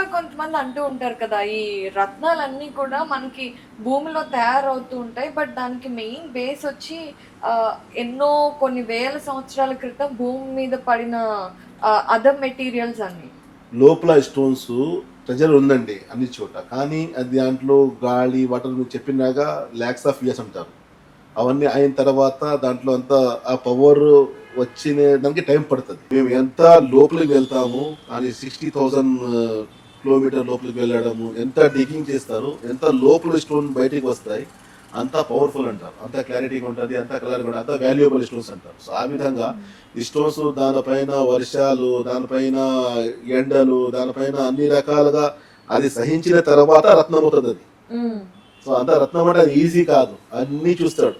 కూడా కొంతమంది అంటూ ఉంటారు కదా ఈ రత్నాలన్నీ కూడా మనకి భూమిలో తయారవుతూ ఉంటాయి. బట్ దానికి మెయిన్ బేస్ వచ్చి ఎన్నో కొన్ని వేల సంవత్సరాల క్రితం భూమి మీద పడిన అదర్ మెటీరియల్స్ అన్ని. లోపల స్టోన్స్ ప్రెజర్ ఉందండి అన్ని చోట. కానీ అది దాంట్లో గాలి వాటర్ మీరు చెప్పినాక ల్యాక్స్ ఆఫ్ ఇయర్స్ అంటారు. అవన్నీ అయిన తర్వాత దాంట్లో అంతా ఆ పవర్ వచ్చిన దానికి టైం పడుతుంది. మేము ఎంత లోపలికి వెళ్తాము కానీ సిక్స్టీ థౌజండ్ కిలోమీటర్ లోపలికి వెళ్ళడము ఎంత డిగింగ్ చేస్తారు ఎంత లోపల స్టోన్ బయటికి వస్తాయి అంత పవర్ఫుల్ అంటారు. అంత క్లారిటీగా ఉంటుంది అంత కలర్ కూడా అంత వాల్యుయబుల్ స్టోన్స్ అంటారు. సో ఆ విధంగా ఈ స్టోన్స్ దానిపైన వర్షాలు దానిపైన ఎండలు దానిపైన అన్ని రకాలుగా అది సహించిన తర్వాత రత్నం అవుతుంది అది. సో అంత రత్నం అంటే అది ఈజీ కాదు. అన్ని చూస్తాడు.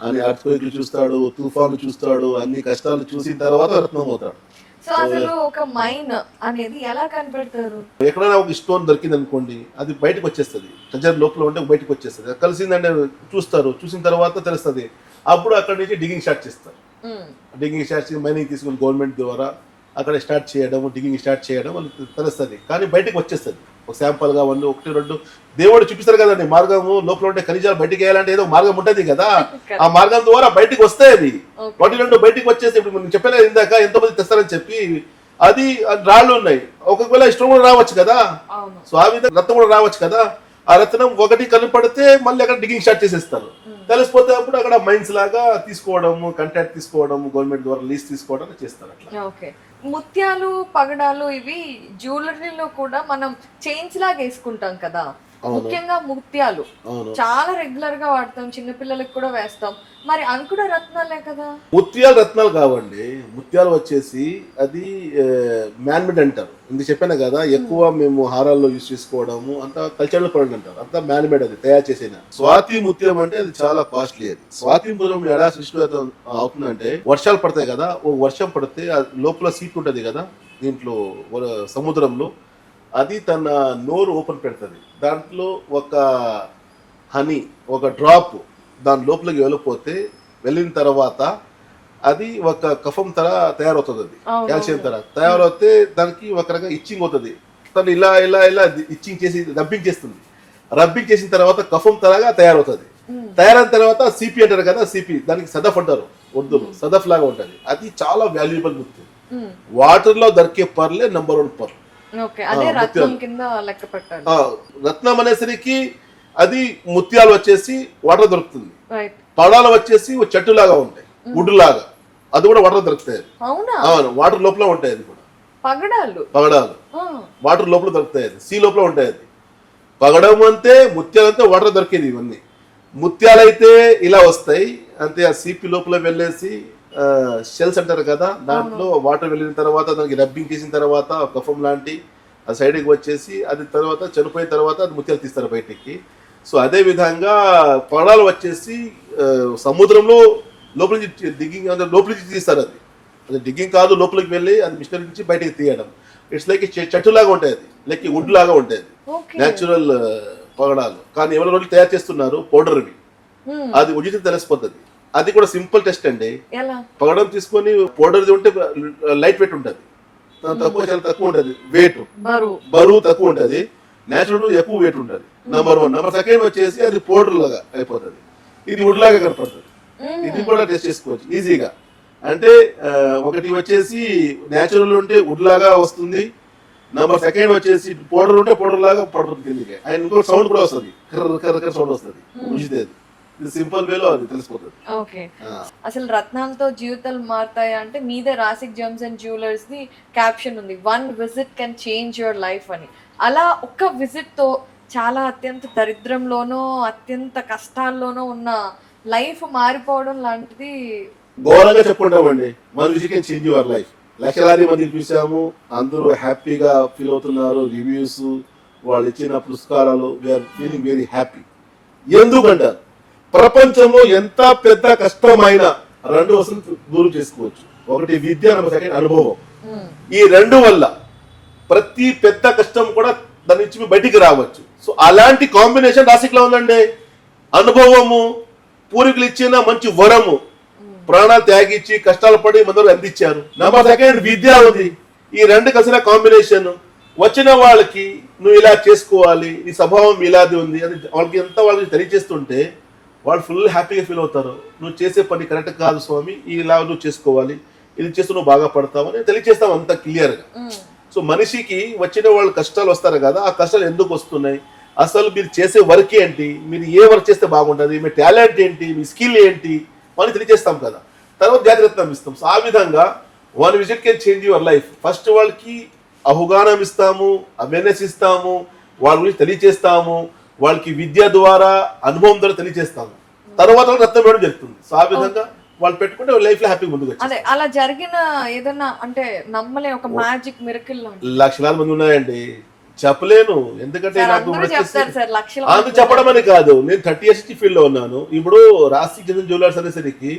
అన్ని అర్త్క్వేక్లు చూస్తాడు తుఫాను చూస్తాడు అన్ని కష్టాలు చూసిన తర్వాత రత్నం అవుతాడు. సో అసలు ఒక మైన్ అనేది ఎలా కనిపెడతారు? ఎక్కడైనా ఒక స్టోన్ దొరికింది అనుకోండి అది బయటకు వచ్చేస్తుంది. ట్రెజర్ లోపల ఉంటే బయటకు వచ్చేస్తుంది. అది కలిసిందంటే చూస్తారు చూసిన తర్వాత తెలుస్తుంది. అప్పుడు అక్కడి నుంచి డిగింగ్ స్టార్ట్ చేస్తారు. డిగింగ్ స్టార్ట్ చేసి మైనింగ్ తీసుకుని గవర్నమెంట్ ద్వారా అక్కడ స్టార్ట్ చేయడం డిగింగ్ స్టార్ట్ చేయడం వాళ్ళకి తెలుస్తుంది. కానీ బయటకు వచ్చేస్తుంది. ఒక శాంపుల్గా వాళ్ళు ఒకటి రెండు. దేవుడు చూపిస్తారు కదండి మార్గము లోపల ఉంటే ఖనిజాలు బయటికి వేయాలంటే ఏదో మార్గం ఉంటుంది కదా. ఆ మార్గం ద్వారా బయటికి వస్తాయి అది. ఒకటి రెండు బయటికి వచ్చేసి ఇప్పుడు నేను చెప్పాను ఇందాక ఎంతో మంది తెస్తారని చెప్పి అది రాళ్ళు ఉన్నాయి. ఒకవేళ ఇష్టం కూడా రావచ్చు కదా. సో ఆ విధంగా రత్నం కూడా రావచ్చు కదా. ఆ రత్నం ఒకటి కనపడితే మళ్ళీ అక్కడ డిగింగ్ స్టార్ట్ చేసేస్తారు. తెలిసిపోతే అప్పుడు అక్కడ మైన్స్ లాగా తీసుకోవడము కంటాక్ట్ తీసుకోవడం గవర్నమెంట్ ద్వారా లీజ్ తీసుకోవడం చేస్తారు అట్లా. ముత్యాలు పగడాలు ఇవి జ్యువెలరీలో కూడా మనం చైన్స్ లాగా వేసుకుంటాం కదా. ముఖ్యంగా ముత్యాలు. చాలా రెగ్యులర్గా వాడతాం చిన్న పిల్లలకి కూడా వేస్తాం. మరి అవి కూడా రత్నాలే కదా. ముత్యాలు రత్నాలు కావండి. ముత్యాలు వచ్చేసి అది మ్యాన్మేడ్ అంటారు. ఇందుకు చెప్పాను కదా ఎక్కువ మేము హారాల్లో యూజ్ చేసుకోవడము అంత కల్చరల్ ప్రోడక్ట్ అంటారు. అంతా మ్యాన్మేడ్ అది తయారు చేసిన? స్వాతి ముత్యం అంటే అది చాలా కాస్ట్లీ అది. స్వాతి ముత్యం ఎలా సృష్టి అవుతుందంటే వర్షాలు పడతాయి కదా ఓ వర్షం పడితే లోపల సీట్ ఉంటది కదా దీంట్లో సముద్రంలో అది తన నోరు ఓపెన్ పెడుతుంది. దాంట్లో ఒక హనీ ఒక డ్రాప్ దాని లోపలికి వెళ్ళిపోతే వెళ్ళిన తర్వాత అది ఒక కఫం తర తయారవుతుంది అది. కాల్షియం తర తయారవుతే దానికి ఒక రకంగా ఇచ్చింగ్ అవుతుంది. తను ఇలా ఇలా ఇలా ఇచ్చింగ్ చేసి రబ్బింగ్ చేస్తుంది. రబ్బింగ్ చేసిన తర్వాత కఫం తరగా తయారవుతుంది. తయారైన తర్వాత సిపి అంటారు కదా సిపి దానికి సదఫ్ అంటారు. ఉర్దూలో సదఫ్ లాగా ఉంటుంది. అది చాలా వాల్యుయబుల్ మ్మ్. వాటర్లో దొరికే పర్లే నంబర్ వన్ పర్ ఓకే అదే ఆ, రత్నం అనేసరికి అది ముత్యాలు వచ్చేసి వాటర్ దొరుకుతుంది. పడాలు వచ్చేసి ఒక చెట్టు లాగా ఉంటాయి వుడ్ లాగా అది కూడా వాటర్ దొరుకుతాయి. అవునా? వాటర్ లోపల ఉంటాయి అది కూడా. పగడాలు. పగడాలు. వాటర్ లోపల దొరుకుతాయి అది సీ లోపల ఉంటాయి అది. పగడం అంతే ముత్యాలు అంతే వాటర్ దొరికేది ఇవన్నీ. ముత్యాలు అయితే ఇలా వస్తాయి అంతే ఆ సీపీ లోపల వెళ్ళేసి షెల్స్ అంటారు కదా దాంట్లో వాటర్ వెళ్ళిన తర్వాత దానికి రబ్బింగ్ చేసిన తర్వాత కఫం లాంటి ఆ సైడ్కి వచ్చేసి అది తర్వాత చనిపోయిన తర్వాత అది ముత్యాలు తీస్తారు బయటికి. సో అదే విధంగా పగడాలు వచ్చేసి సముద్రంలో లోపల నుంచి డిగ్గింగ్ అంటే లోపల నుంచి తీస్తారు అది. అది డిగ్గింగ్ కాదు లోపలికి వెళ్ళి అది మిషనరీ నుంచి బయటకి తీయడం. ఇట్స్ లైక్ చెట్టు లాగా ఉంటాయి అది. లైక్ వుడ్ లాగా ఉంటాయి న్యాచురల్ పగడాలు కానీ ఎవరి రోజులు తయారు చేస్తున్నారు పౌడర్వి. అది ఉచితం తెలిసిపోతుంది. అది కూడా సింపుల్ టెస్ట్ అండి. పగడం తీసుకొని పౌడర్ది ఉంటే లైట్ వెయిట్ ఉంటుంది. తక్కువ చాలా తక్కువ ఉంటుంది. వెయిట్. బరువు. తక్కువ ఉంటుంది. న్యాచురల్ ఎక్కువ వెయిట్ ఉంటుంది. నెంబర్ వన్ నెంబర్ సెకండ్ వచ్చేసి అది పౌడర్ లాగా అయిపోతుంది. ఇది వుడ్ లాగా కనపడుతుంది. ఇది కూడా టెస్ట్ చేసుకోవచ్చు. ఈజీగా అంటే ఒకటి వచ్చేసి న్యాచురల్ ఉంటే వుడ్ లాగా వస్తుంది. నెంబర్ సెకండ్ వచ్చేసి పౌడర్ ఉంటే పౌడర్ లాగా పడుతుంది కిందకి. అండ్ ఇంకో సౌండ్ కూడా వస్తుంది. కర్ర కర్ర కర్ర సౌండ్ వస్తుంది. అది ఇది సింపుల్ వేలో అది తెలిసిపోతుంది. ఓకే. అసలు రత్నాలతో జీవితాలు మారుతాయా అంటే మీదే Rasik gems and jewellers the caption ఉంది. One visit can change your life అని. అలా ఒక్క విజిట్తో చాలా అత్యంత దరిద్రంలోనో అత్యంత కష్టాల్లోనో ఉన్న లైఫ్ మారిపోవడం లాంటిది ఘోరంగా చెప్పుకుంటామండి. మన విషయం చేంజ్ యువర్ లైఫ్ లక్షలాది మంది చూసాము. అందరూ హ్యాపీగా ఫీల్ అవుతున్నారు. రివ్యూస్ వాళ్ళు ఇచ్చిన పురస్కారాలు వీఆర్ ఫీలింగ్ వెరీ హ్యాపీ ఎందుకంటారు ప్రపంచంలో ఎంత పెద్ద కష్టమైన రెండు వస్తువులు దూరం చేసుకోవచ్చు. ఒకటి విద్య సెకండ్ అనుభవం. మ్మ్. ఈ రెండు వల్ల ప్రతి పెద్ద కష్టం కూడా దాని నుంచి బయటికి రావచ్చు. సో అలాంటి కాంబినేషన్ రాసిక్లో ఉందండి. అనుభవము పూర్వీకులు ఇచ్చిన మంచి వరము ప్రాణాలు త్యాగించి కష్టాలు పడి మందులు అందించారు. నెంబర్ సెకండ్ విద్య ఉంది. ఈ రెండు కలిసిన కాంబినేషన్ వచ్చిన వాళ్ళకి నువ్వు ఇలా చేసుకోవాలి నీ స్వభావం ఇలాది ఉంది అని వాళ్ళకి ఎంత వాళ్ళకి తెలియజేస్తుంటే వాళ్ళు ఫుల్ హ్యాపీగా ఫీల్ అవుతారు. నువ్వు చేసే పని కరెక్ట్ కాదు స్వామి ఇలా నువ్వు చేసుకోవాలి. ఇది చేస్తూ నువ్వు బాగా పడతావు అని తెలియజేస్తాం అంత క్లియర్గా సో మనిషికి వచ్చిన వాళ్ళు కష్టాలు వస్తారు కదా ఆ కష్టాలు ఎందుకు వస్తున్నాయి? అసలు మీరు చేసే వర్క్ ఏంటి? మీరు ఏ వర్క్ చేస్తే బాగుంటుంది? మీ టాలెంట్ ఏంటి? మీ స్కిల్ ఏంటి? అని తెలియజేస్తాం కదా. తర్వాత జాగ్రత్త ఇస్తాం సో ఆ విధంగా one visit can change your life first వాళ్ళకి అవగాహన ఇస్తాము అవేర్నెస్ ఇస్తాము వాళ్ళ గురించి తెలియజేస్తాము. వాళ్ళకి విద్య ద్వారా అనుభవం ద్వారా తెలియజేస్తాము తర్వాత రక్తం వేయడం జరుగుతుంది. సో ఆ విధంగా వాళ్ళు పెట్టుకుంటే లైఫ్లో హ్యాపీగా ముందుకు. అదే అలా జరిగిన ఏదైనా అంటే నమ్మలే ఒక మ్యాజిక్ మిరకిల్ లక్షలాది మంది ఉన్నాయండి. చెప్పలేను. ఎందుకంటే నాకు మంది చెప్పడం అని కాదు. నేను థర్టీ ఇయర్స్ నుంచి ఫీల్డ్లో ఉన్నాను. ఇప్పుడు రాశి చంద్ర జ్యువెలర్స్ అనేసరికి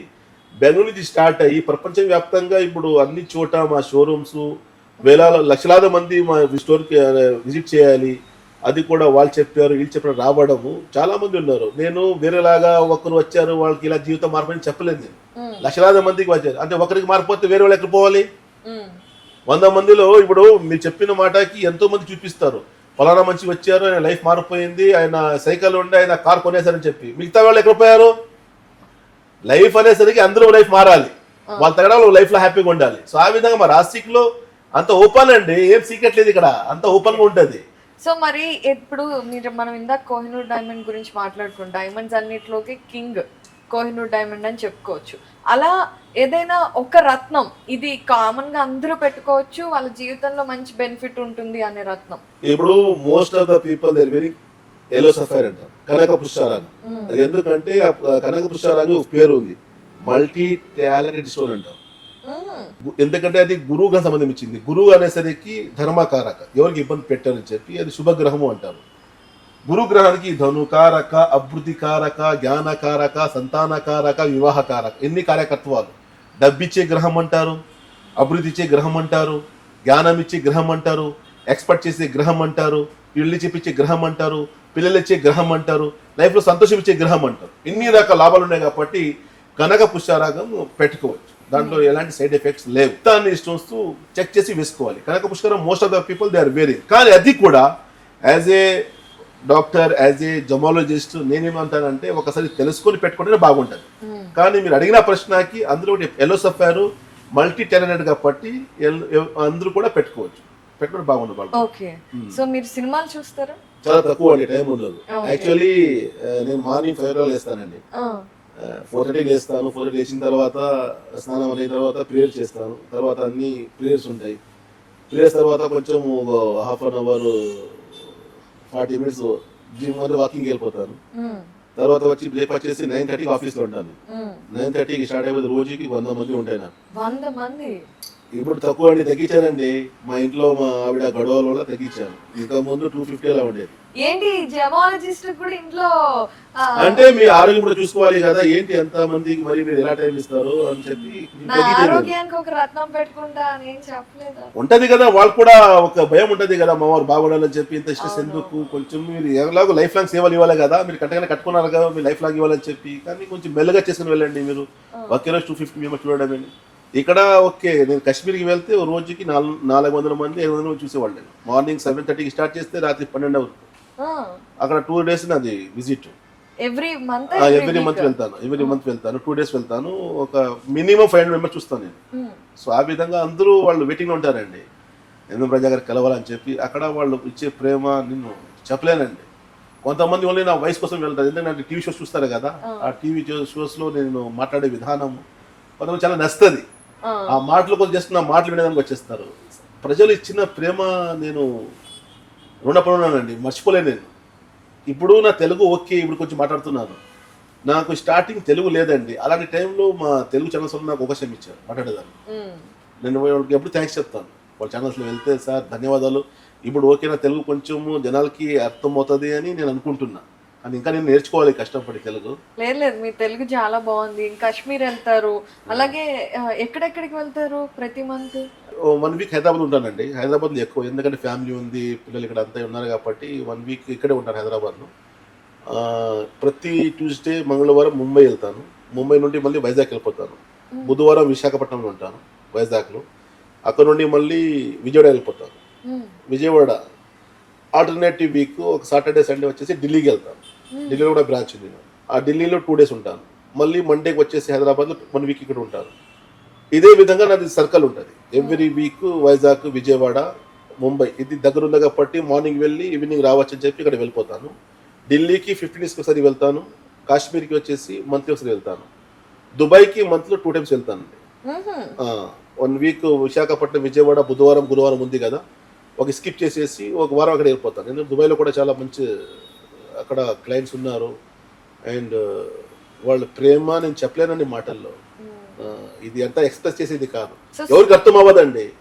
బెంగళూరు నుంచి స్టార్ట్ అయ్యి ప్రపంచ వ్యాప్తంగా ఇప్పుడు అన్ని చోట మా షోరూమ్స్ వేల లక్షలాది మంది మా స్టోర్కి విజిట్ చేయాలి. అది కూడా వాళ్ళు చెప్పారు వీళ్ళు చెప్పారు రావడము. చాలా మంది ఉన్నారు. నేను వేరేలాగా ఒకరు వచ్చారు వాళ్ళకి ఇలా జీవితం మార్పని చెప్పలేదు నేను. లక్షలాది మందికి వచ్చారు. అంటే ఒకరికి మారిపోతే వేరే వాళ్ళు ఎక్కడ పోవాలి? వంద మందిలో ఇప్పుడు మీరు చెప్పిన మాటకి ఎంతో మంది చూపిస్తారు. ఫలానా మంచి వచ్చారు ఆయన లైఫ్ మారిపోయింది ఆయన సైకిల్ ఉండి ఆయన కార్ కొనేసారని చెప్పి. మిగతా వాళ్ళు ఎక్కడ పోయారు? లైఫ్ అనేసరికి అందరూ లైఫ్ మారాలి. వాళ్ళ తగ్గడ లైఫ్లో హ్యాపీగా ఉండాలి. సో ఆ విధంగా మా రాశిక్లో అంత ఓపెన్ అండి. ఏం సీక్రెట్ లేదు ఇక్కడ. అంత ఓపెన్గా ఉంటది. సో మరి ఇప్పుడు మీరు మనం ఇందాక కోహినూర్ డైమండ్ గురించి మాట్లాడుకున్నాం డైమండ్స్ అన్నిట్లోకి కింగ్ కోహినూర్ డైమండ్ అని చెప్పుకోవచ్చు. అలా ఏదైనా ఒక రత్నం ఇది కామన్గా అందరూ పెట్టుకోవచ్చు వాళ్ళ జీవితంలో మంచి బెనిఫిట్ ఉంటుంది అనే రత్నం. ఇప్పుడు most of the people there very yellow sapphire అంటారు కనక పుష్పారాగం అది ఎందుకంటే కనక పుష్పారాగం పేరు ఉంది మల్టీ టాలెంటెడ్ స్టోన్ అంటారు. ఎందుకంటే అది గురువుగా సంబంధించింది. గురువు అనేసరికి ధర్మకారక. ఎవరికి ఇబ్బంది పెట్టారని చెప్పి అది శుభగ్రహము అంటారు. గురుగ్రహానికి ధనుకారక అభివృద్ధికారక జ్ఞానకారక సంతానకారక వివాహకారక. ఎన్ని కార్యకత్వాలు డబ్బిచ్చే గ్రహం అంటారు అభివృద్ధి ఇచ్చే గ్రహం అంటారు జ్ఞానం ఇచ్చే గ్రహం అంటారు ఎక్స్పర్ట్ చేసే గ్రహం అంటారు పిల్లలు చెప్పించే గ్రహం అంటారు పిల్లలు ఇచ్చే గ్రహం అంటారు లైఫ్లో సంతోషం ఇచ్చే గ్రహం అంటారు. ఇన్ని రకాల లాభాలు ఉన్నాయి కాబట్టి కనక పుష్పరాగం పెట్టుకోవచ్చు. దాంట్లో ఎలాంటి సైడ్ ఎఫెక్ట్స్ లేవు. దాన్ని స్టోన్స్ చెక్ చేసి వేసుకోవాలి. కనక పుష్కరం most of the people they are wearing కానీ అది కూడా as a doctor as a gemologist నేనేమంటానంటే ఒకసారి తెలుసుకొని పెట్టుకుంటేనే బాగుంటుంది. మ్మ్. కానీ మీరు అడిగిన ప్రశ్నకి అందులో ఎల్లో సఫారు మల్టీ టాలెంటెడ్ కాబట్టి అందరూ కూడా పెట్టుకోవచ్చు. పెట్టుకుంటే బాగుంటుంది వాళ్ళు ఓకే సో మీరు సినిమాలు చూస్తారా? చాలా తక్కువ అండి టైం ఉండదు. యాక్చువల్లీ నేను మార్నింగ్ ఫైవ్ వేస్తానండి ఫోర్ థర్టీ లేస్తాను ఫోర్ థర్టీ లేచిన తర్వాత స్నానం అయిన తర్వాత ప్రేయర్ చేస్తాను. తర్వాత అన్ని ప్రేయర్స్ ఉంటాయి. ప్రేయర్స్ తర్వాత కొంచెం half an hour forty minutes gym వల్ల వాకింగ్ వెళ్ళిపోతాను. తర్వాత వచ్చి బ్రేక్ఫాస్ట్ చేసి నైన్ థర్టీకి ఆఫీస్లో ఉంటాను. నైన్ థర్టీకి స్టార్ట్ అయిపోతే రోజుకి వంద మంది ఉంటాయి నాకు. వంద మంది? ఇప్పుడు తక్కువ అండి తగ్గించానండి. మా ఇంట్లో మా ఆవిడ గొడవల వల్ల తగ్గించాను. ఇంకా ముందు టూ ఫిఫ్టీ అలా ఉండేది. ఏంటి జమాలజిస్ట్ కూడా ఇంట్లో అంటే మీ ఆరోగ్యం కూడా చూసుకోవాలి కదా. ఏంటి ఎంత మందికి మరి మీరు ఎలా టైం ఇస్తారు అని చెప్పి. ఆరోగ్యానికి ఒక రత్నం పెట్టుకుంటా అని చెప్పలేదా? ఉంటది కదా. వాళ్ళు కూడా ఒక భయం ఉంటది కదా. మా వారు బాగుండాలని చెప్పి ఇంత స్ట్రెస్ ఎందుకు? కొంచెం మీరు ఎలాగో లైఫ్ లాంగ్ సేవలు ఇవ్వాలి కదా. మీరు కట్టగానే కట్టుకున్నారు కదా. మీరు లైఫ్ లాంగ్ ఇవ్వాలని చెప్పి. కానీ కొంచెం మెల్లగా చేసుకుని వెళ్ళండి మీరు. ఒకే రోజు టూ ఫిఫ్టీ మెంబర్స్ చూడడం? ఇక్కడ ఓకే నేను కాశ్మీర్కి వెళ్తే ఓ రోజుకి నాలుగు నాలుగు వందల మంది ఐదు వందల మంది చూసేవాళ్ళు నేను. మార్నింగ్ సెవెన్ థర్టీకి స్టార్ట్ చేస్తే రాత్రి పన్నెండు అవుతుంది. అక్కడ టూ డేస్ నాది visit. Every month every month వెళ్తాను ఎవ్రీ మంత్ వెళ్తాను టూ డేస్ వెళ్తాను. ఒక మినిమం ఫైవ్ హండ్రెడ్ మెంబర్స్ చూస్తాను నేను. సో ఆ విధంగా అందరూ వాళ్ళు వెయిటింగ్లో ఉంటారండి. ఎందుకు ప్రజా గారికి కలవాలని చెప్పి అక్కడ వాళ్ళు ఇచ్చే ప్రేమ నిన్ను చెప్పలేనండి. కొంతమంది ఓన్లీ నా వయసు కోసం వెళ్తారు ఎందుకంటే టీవీ షోస్ చూస్తారు కదా. ఆ. టీవీ షోస్లో నేను మాట్లాడే విధానం కొంతమంది చాలా నచ్చుతుంది. ఆ. మాటలు కొంచెం జస్ట్ నా మాటలు వినేదానికి వచ్చేస్తారు. ప్రజలు ఇచ్చిన ప్రేమ నేను రుణపడున్నానండి మర్చిపోలేను నేను. ఇప్పుడు నా తెలుగు ఓకే ఇప్పుడు కొంచెం మాట్లాడుతున్నాను. నాకు స్టార్టింగ్ తెలుగు లేదండి. అలాంటి టైంలో మా తెలుగు ఛానల్స్ వాళ్ళు నాకు అవకాశం ఇచ్చారు మాట్లాడేదాన్ని. నేను వాళ్ళకి ఎప్పుడు థ్యాంక్స్ చెప్తాను. వాళ్ళ ఛానల్స్లో వెళ్తే సార్ ధన్యవాదాలు. ఇప్పుడు ఓకే నా తెలుగు కొంచెము జనాలకి అర్థం అవుతుంది అని నేను అనుకుంటున్నా. అని ఇంకా నేను నేర్చుకోవాలి కష్టపడి తెలుగు. లేదు లేదు మీ తెలుగు చాలా బాగుంది. కాశ్మీర్ వెళ్తారు. అలాగే ఎక్కడెక్కడికి వెళ్తారు ప్రతి మంత్? వన్ వీక్ హైదరాబాద్ ఉంటానండి. హైదరాబాద్లో ఎక్కువ ఎందుకంటే ఫ్యామిలీ ఉంది పిల్లలు ఇక్కడ అంతా ఉన్నారు కాబట్టి వన్ వీక్ ఇక్కడే ఉంటాను హైదరాబాద్లో. ప్రతి ట్యూస్డే మంగళవారం ముంబై వెళ్తాను. ముంబై నుండి మళ్ళీ వైజాగ్ వెళ్ళిపోతాను. బుధవారం విశాఖపట్నంలో ఉంటాను వైజాగ్లో. అక్కడ నుండి మళ్ళీ విజయవాడ వెళ్ళిపోతాను. విజయవాడ ఆల్టర్నేటివ్ వీక్ ఒక సాటర్డే సండే వచ్చేసి ఢిల్లీకి వెళ్తాను. ఢిల్లీలో కూడా బ్రాంచ్ ఉంది. ఆ ఢిల్లీలో టూ డేస్ ఉంటాను. మళ్ళీ మండేకి వచ్చేసి హైదరాబాద్లో వన్ వీక్ ఇక్కడ ఉంటాను. ఇదే విధంగా నాది సర్కిల్ ఉంటుంది. ఎవ్రీ వీక్ వైజాగ్ విజయవాడ ముంబై ఇది దగ్గర ఉంది కాబట్టి మార్నింగ్ వెళ్ళి ఈవినింగ్ రావచ్చు అని చెప్పి ఇక్కడ వెళ్ళిపోతాను. ఢిల్లీకి ఫిఫ్టీన్ డేస్కి ఒకసారి వెళ్తాను. కాశ్మీర్కి వచ్చేసి మంత్లీ ఒకసారి వెళ్తాను. దుబాయ్కి మంత్లో టూ టైమ్స్ వెళ్తాను. వన్ వీక్ విశాఖపట్నం విజయవాడ బుధవారం గురువారం ఉంది కదా. ఒక స్కిప్ చేసేసి ఒక వారం అక్కడ వెళ్ళిపోతాను. ఎందుకంటే దుబాయ్లో కూడా చాలా మంచి అక్కడ క్లయింట్స్ ఉన్నారు. అండ్ వాళ్ళ ప్రేమ నేను చెప్పలేనండి మాటల్లో. ఆ, ఇది అంతా ఎక్స్ప్రెస్ చేసేది కాదు. ఎవరికి అర్థం అవ్వదండి.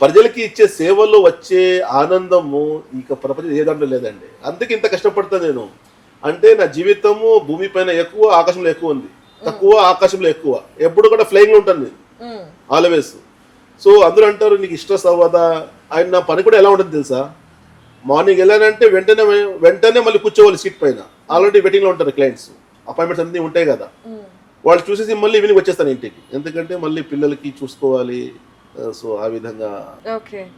ప్రజలకి ఇచ్చే సేవల్లో వచ్చే ఆనందము ఇక ప్రపంచం ఏ దాంట్లో లేదండి. అందుకే ఇంత కష్టపడతా నేను. అంటే నా జీవితము భూమి పైన ఎక్కువ ఆకాశంలో ఎక్కువ ఉంది. తక్కువ ఆకాశంలో ఎక్కువ. ఎప్పుడు కూడా ఫ్లైయింగ్లో ఉంటాను నేను. మ్మ్. ఆల్వేస్. సో అందరూ అంటారు నీకు స్ట్రెస్ అవ్వదా? ఆయన నా పని కూడా ఎలా ఉంటుంది తెలుసా? మార్నింగ్ వెళ్ళానంటే వెంటనే వెంటనే మళ్ళీ కూర్చోవాలి సీట్ పైన. ఆల్రెడీ వెయిటింగ్లో ఉంటారు క్లయింట్స్ అపాయింట్మెంట్స్ అన్నీ ఉంటాయి కదా. వాళ్ళు చూసేసి మళ్ళీ ఈవినింగ్ వచ్చేస్తాను ఇంటికి. ఎందుకంటే మళ్ళీ పిల్లలకి చూసుకోవాలి. సో ఆ విధంగా